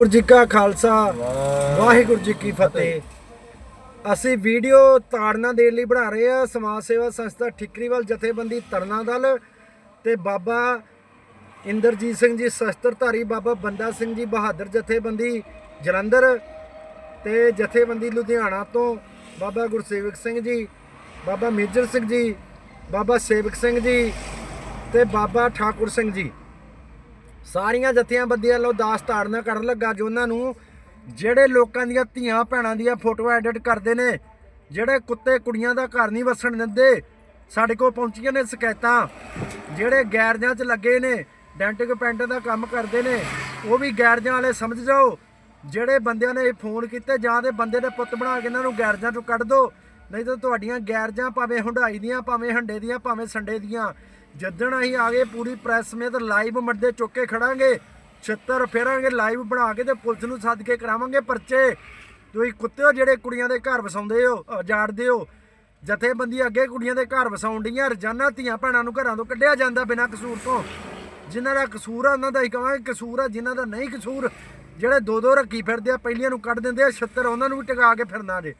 ਵਾਹਿਗੁਰੂ ਜੀ ਕਾ ਖਾਲਸਾ, ਵਾਹਿਗੁਰੂ ਜੀ ਕੀ ਫਤਿਹ। ਅਸੀਂ ਵੀਡੀਓ ਤਾੜਨਾ ਦੇਣ ਲਈ ਬਣਾ ਰਹੇ ਆ ਸਮਾਜ ਸੇਵਾ ਸੰਸਥਾ ਠਿਕਰੀਵਾਲ ਜਥੇਬੰਦੀ ਤਰਨਾ ਦਲ ਤੇ ਬਾਬਾ ਇੰਦਰਜੀਤ ਸਿੰਘ ਜੀ, ਸ਼ਸਤਰਧਾਰੀ ਬਾਬਾ ਬੰਦਾ ਸਿੰਘ ਜੀ, ਬਹਾਦਰ ਜਥੇਬੰਦੀ ਜਲੰਧਰ ਤੇ ਜਥੇਬੰਦੀ ਲੁਧਿਆਣਾ ਤੋਂ ਬਾਬਾ ਗੁਰਸੇਵਕ ਸਿੰਘ ਜੀ, ਬਾਬਾ ਮੇਜਰ ਸਿੰਘ ਜੀ, ਬਾਬਾ ਸੇਵਕ ਸਿੰਘ ਜੀ ਤੇ ਬਾਬਾ ਠਾਕੁਰ ਸਿੰਘ ਜੀ। ਸਾਰੀਆਂ ਜਥਿਆਂ ਬੰਦੀਆਂ ਵੱਲੋਂ ਦਾਸ ਤਾੜਨਾ ਕਰਨ ਲੱਗਾ ਜੋ ਉਹਨਾਂ ਨੂੰ ਜਿਹੜੇ ਲੋਕਾਂ ਦੀਆਂ ਧੀਆਂ ਭੈਣਾਂ ਦੀਆਂ ਫੋਟੋਆਂ ਐਡਿਟ ਕਰਦੇ ਨੇ, ਜਿਹੜੇ ਕੁੱਤੇ ਕੁੜੀਆਂ ਦਾ ਘਰ ਨਹੀਂ ਵਸਣ ਦਿੰਦੇ, ਸਾਡੇ ਕੋਲ ਪਹੁੰਚੀਆਂ ਨੇ ਸ਼ਿਕਾਇਤਾਂ। ਜਿਹੜੇ ਗੈਰਜਾਂ 'ਚ ਲੱਗੇ ਨੇ, ਡੈਂਟਿਕ ਪੈਂਟ ਦਾ ਕੰਮ ਕਰਦੇ ਨੇ, ਉਹ ਵੀ ਗੈਰਜਾਂ ਵਾਲੇ ਸਮਝ ਜਾਓ। ਜਿਹੜੇ ਬੰਦਿਆਂ ਨੇ ਇਹ ਫੋਨ ਕੀਤੇ ਜਾਂ ਦੇ ਬੰਦੇ ਦੇ ਪੁੱਤ ਬਣਾ ਕੇ ਇਹਨਾਂ ਨੂੰ ਗੈਰਜਾਂ 'ਚੋਂ ਕੱਢ ਦਿਓ ਨਹੀਂ ਤਾਂ ਤੁਹਾਡੀਆਂ ਗੈਰਜਾਂ ਭਾਵੇਂ ਹੁੰਡਾਈ ਦੀਆਂ, ਭਾਵੇਂ ਹੰਡੇ ਦੀਆਂ, ਭਾਵੇਂ ਸੰਡੇ ਦੀਆਂ। ਜਿੱਦਣ ਅਸੀਂ ਆ ਗਏ ਪੂਰੀ ਪ੍ਰੈਸ ਸਮੇਤ ਲਾਈਵ ਮੱਡੇ ਚੁੱਕ ਕੇ ਖੜਾਂਗੇ। ਛਿੱਤਰ ਫੇਰਾਂਗੇ ਲਾਈਵ ਬਣਾ ਕੇ ਤੇ ਪੁਲਿਸ ਨੂੰ ਸੱਦ ਕੇ ਕਰਾਵਾਂਗੇ ਪਰਚੇ। ਤੁਸੀਂ ਕੁੱਤੇ ਹੋ ਜਿਹੜੇ ਕੁੜੀਆਂ ਦੇ ਘਰ ਵਸਾਉਂਦੇ ਹੋ ਜਾੜਦੇ ਹੋ। ਜਥੇਬੰਦੀ ਅੱਗੇ ਕੁੜੀਆਂ ਦੇ ਘਰ ਵਸਾਉਣ ਡੀਆਂ, ਰੋਜ਼ਾਨਾ ਧੀਆਂ ਭੈਣਾਂ ਨੂੰ ਘਰਾਂ ਤੋਂ ਕੱਢਿਆ ਜਾਂਦਾ ਬਿਨਾਂ ਕਸੂਰ ਤੋਂ। ਜਿਨ੍ਹਾਂ ਦਾ ਕਸੂਰ ਆ, ਉਹਨਾਂ ਦਾ ਹੀ ਕਵਾਂਗੇ, ਕਸੂਰ ਆ, ਜਿਨ੍ਹਾਂ ਦਾ ਨਹੀਂ ਕਸੂਰ, ਜਿਹੜੇ ਦੋ ਦੋ ਰੱਖੀ ਫਿਰਦੇ ਆ, ਪਹਿਲੀਆਂ ਨੂੰ ਕੱਢ ਦਿੰਦੇ ਆ, ਛਿੱਤਰ ਉਹਨਾਂ ਨੂੰ ਵੀ ਟਿਕਾ ਕੇ ਫਿਰਨਾ ਜੇ।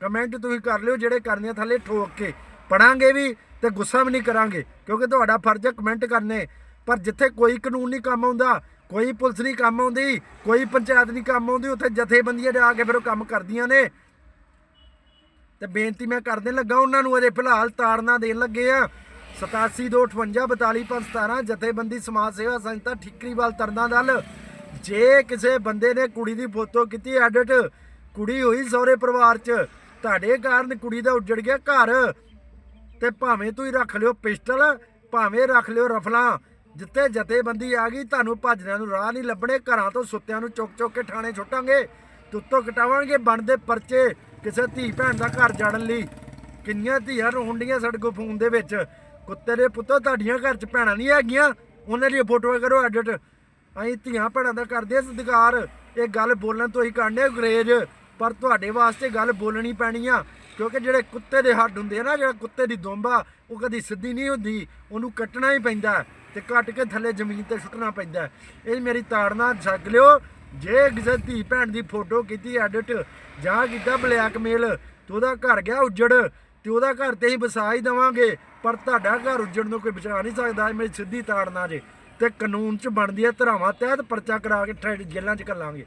ਕਮੈਂਟ ਤੁਸੀਂ ਕਰ ਲਿਓ ਜਿਹੜੇ ਕਰਨੇ ਆ ਥੱਲੇ ਠੋਕ ਕੇ। ਪੜਾਂਗੇ ਵੀ ਤੇ ਗੁੱਸਾ ਵੀ ਨਹੀਂ ਕਰਾਂਗੇ, ਕਿਉਂਕਿ ਤੁਹਾਡਾ ਫਰਜ਼ ਹੈ ਕਮੈਂਟ ਕਰਨੇ। ਪਰ ਜਿੱਥੇ ਕੋਈ ਕਾਨੂੰਨ ਨਹੀਂ ਕੰਮ ਆਉਂਦਾ, ਕੋਈ ਪੁਲਿਸ ਨਹੀਂ ਕੰਮ ਆਉਂਦੀ, ਕੋਈ ਪੰਚਾਇਤ ਨਹੀਂ ਕੰਮ ਆਉਂਦੀ, ਉੱਥੇ ਜਥੇਬੰਦੀਆਂ ਜਾ ਕੇ ਫਿਰ ਉਹ ਕੰਮ ਕਰਦੀਆਂ ਨੇ। ਤੇ ਬੇਨਤੀ ਮੈਂ ਕਰਦੇ ਲੱਗਾ ਉਹਨਾਂ ਨੂੰ ਅਜੇ ਫਿਲਹਾਲ ਤਾੜਨਾ ਦੇਣ ਲੱਗੇ ਆ। 8725542517 ਜਥੇਬੰਦੀ ਸਮਾਜ ਸੇਵਾ ਸੰਸਥਾ ਠਿਕਰੀਵਾਲ ਤਰਨਾ ਦਲ। ਜੇ ਕਿਸੇ ਬੰਦੇ ਨੇ ਕੁੜੀ ਦੀ ਫੋਟੋ ਕੀਤੀ, ਐਡਿਟ ਕੁੜੀ ਹੋਈ ਸਹੁਰੇ ਪਰਿਵਾਰ 'ਚ ਤੁਹਾਡੇ ਕਾਰਨ ਕੁੜੀ ਦਾ ਉੱਜੜ ਗਿਆ ਘਰ। ਤੇ ਭਾਵੇਂ ਤੁਸੀਂ ਰੱਖ ਲਿਓ ਪਿਸਟਲ, ਭਾਵੇਂ ਰੱਖ ਲਿਓ ਰਫਲਾਂ, ਜਿੱਥੇ ਜਥੇਬੰਦੀ ਆ ਗਈ, ਤੁਹਾਨੂੰ ਭੱਜਦਿਆਂ ਨੂੰ ਰਾਹ ਨਹੀਂ ਲੱਭਣੇ, ਘਰਾਂ ਤੋਂ ਸੁੱਤਿਆਂ ਨੂੰ ਚੁੱਕ ਚੁੱਕ ਕੇ ਥਾਣੇ ਛੁੱਟਾਂਗੇ ਤੁੱਤੋਂ ਕਟਾਵਾਂਗੇ ਬਣਦੇ ਪਰਚੇ ਕਿਸੇ ਧੀ ਭੈਣ ਦਾ ਘਰ ਜਾੜਨ ਲਈ। ਕਿੰਨੀਆਂ ਧੀਆਂ ਰੋਂਡੀਆਂ ਸਾਡੇ ਕੋਲ ਫੋਨ ਦੇ ਵਿੱਚ। ਕੁੱਤੇ ਦੇ ਪੁੱਤੋ ਤੁਹਾਡੀਆਂ ਘਰ 'ਚ ਭੈਣਾਂ ਨਹੀਂ ਹੈਗੀਆਂ। ਉਹਨਾਂ ਦੀਆਂ ਫੋਟੋਆਂ ਕਰੋ, ਐਡਿਟ। ਅਸੀਂ ਧੀਆਂ ਭੈਣਾਂ ਦਾ ਕਰਦੇ ਹਾਂ ਸਤਿਕਾਰ। ਇਹ ਗੱਲ ਬੋਲਣ ਤੋਂ ਹੀ ਕਰਨੇ, ਅੰਗਰੇਜ਼। ਪਰ ਤੁਹਾਡੇ ਵਾਸਤੇ ਗੱਲ ਬੋਲਣੀ ਪੈਣੀ ਆ। ਕਿਉਂਕਿ ਜਿਹੜੇ ਕੁੱਤੇ ਦੇ ਹੱਡ ਹੁੰਦੇ ਆ ਨਾ, ਜਿਹੜਾ ਕੁੱਤੇ ਦੀ ਦੁੰਬ ਆ, ਉਹ ਕਦੀ ਸਿੱਧੀ ਨਹੀਂ ਹੁੰਦੀ। ਉਹਨੂੰ ਕੱਟਣਾ ਹੀ ਪੈਂਦਾ ਹੈ ਤੇ ਕੱਟ ਕੇ ਥੱਲੇ ਜ਼ਮੀਨ ਤੇ ਸੁੱਟਣਾ ਪੈਂਦਾ ਇਹ ਮੇਰੀ ਤਾੜਨਾ ਛੱਗ ਲਿਓ। ਜੇ ਕਿਸੇ ਧੀ ਭੈਣ ਦੀ ਫੋਟੋ ਕੀਤੀ, ਐਡਿਟ ਜਾਂ ਕੀਤਾ ਬਲੈਕਮੇਲ, ਤੇ ਉਹਦਾ ਘਰ ਗਿਆ ਉੱਜੜ, ਤੇ ਉਹਦਾ ਘਰ ਤੇ ਹੀ ਵਸਾ ਹੀ ਦਵਾਂਗੇ। ਪਰ ਤੁਹਾਡਾ ਘਰ ਉੱਜੜ ਨੂੰ ਕੋਈ ਬਚਾ ਨਹੀਂ ਸਕਦਾ, ਇਹ ਮੇਰੀ ਸਿੱਧੀ ਤਾੜਨਾ ਜੇ। ਤੇ ਕਾਨੂੰਨ 'ਚ ਬਣਦੀ ਹੈ, ਧਰਾਵਾਂ ਤਹਿਤ ਪਰਚਾ ਕਰਾ ਕੇ ਠਹਿ- ਜੇਲ੍ਹਾਂ 'ਚ ਕੱਲਾਂਗੇ